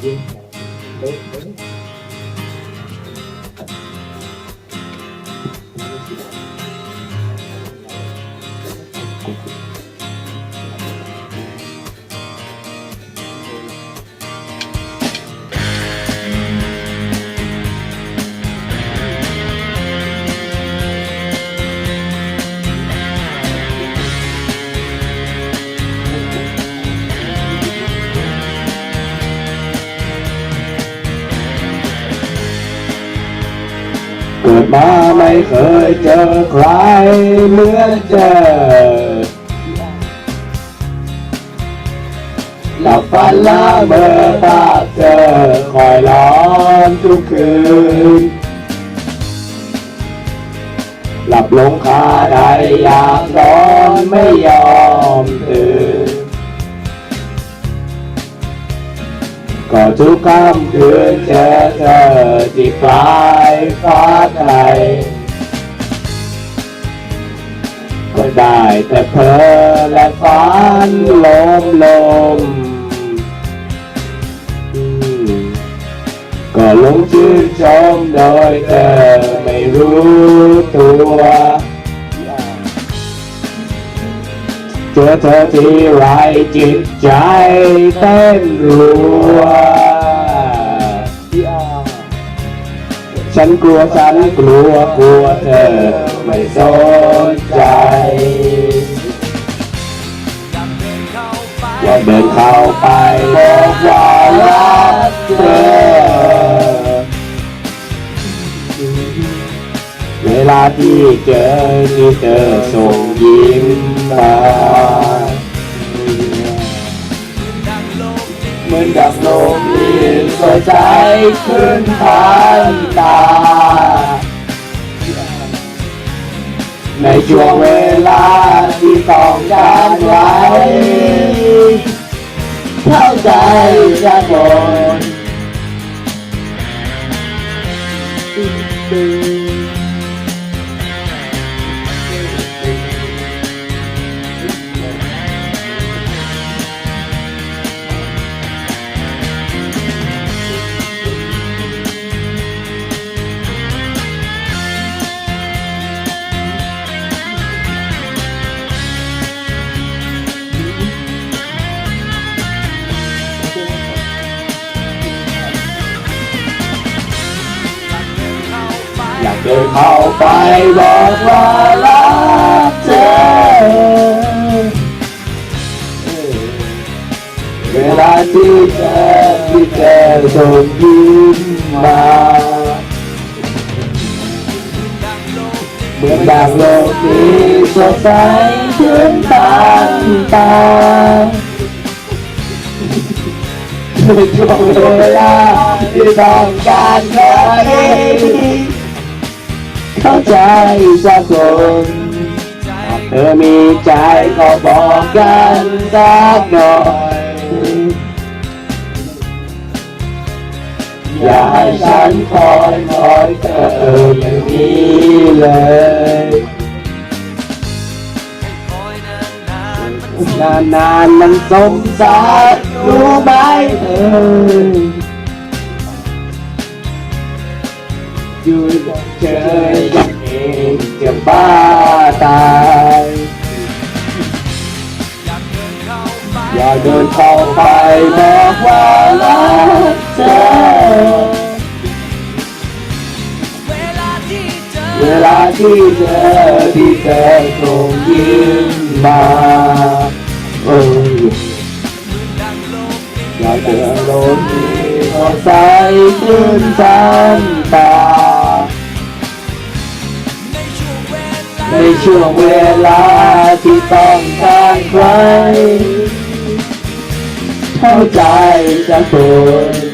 เกิ มาไม่เคยเจอใครเหมือนเจอหลับฝันละเมื่อตาเจอคอยร้อนทุกคืน หลับลงคาใดอยากนอนไม่ยอมตื่น ก็ทุกค่ำคืนเจอเธอที่ปลายฟ้าไทยก็ได้แต่เพ้อและฝันลมลมอืมก็หลงชื่นชมโดยเธอไม่รู้ตัว จอเธอที่ไรจิตใจเต้นรัว ฉันกลัวฉันกลัวกลัวเธอไม่สนใจอยาเดินเข้าไปบอกว่ารักเธอเวลาที่เจอที่เธอส่งยิ้มมา ลกที่สดใจขึ้นผ่านตา ในช่วงเวลาที่ต้องการไว้ เข้าใจจะหมด อยากเดินเข้าไปบอกว่ารักเธอเวลาที่เธอที่เธอส่งยิ้มมาเหมือนดังโลกที่สดใสขึ้นตามตาในช่วงเวลาที่ต้องการใคร เข้าใจสักคนเธอมีใจก็บอกกันสักหน่อย อย่าให้ฉันคอยคอยเธออย่างนี้เลยนานนานมันสมสารรู้ไหมเธออยู่เฉยๆยังเอ บ้าตายอยากเดินเข้าไปบอกว่ารักเธอเวลาที่เจอที่เธอส่งยิ้มมาโอ้ยอยากเจอโลกที่สดใสขึ้นทันตา ช่วงเวลาที่ต้องการใครเข้าใจสักคน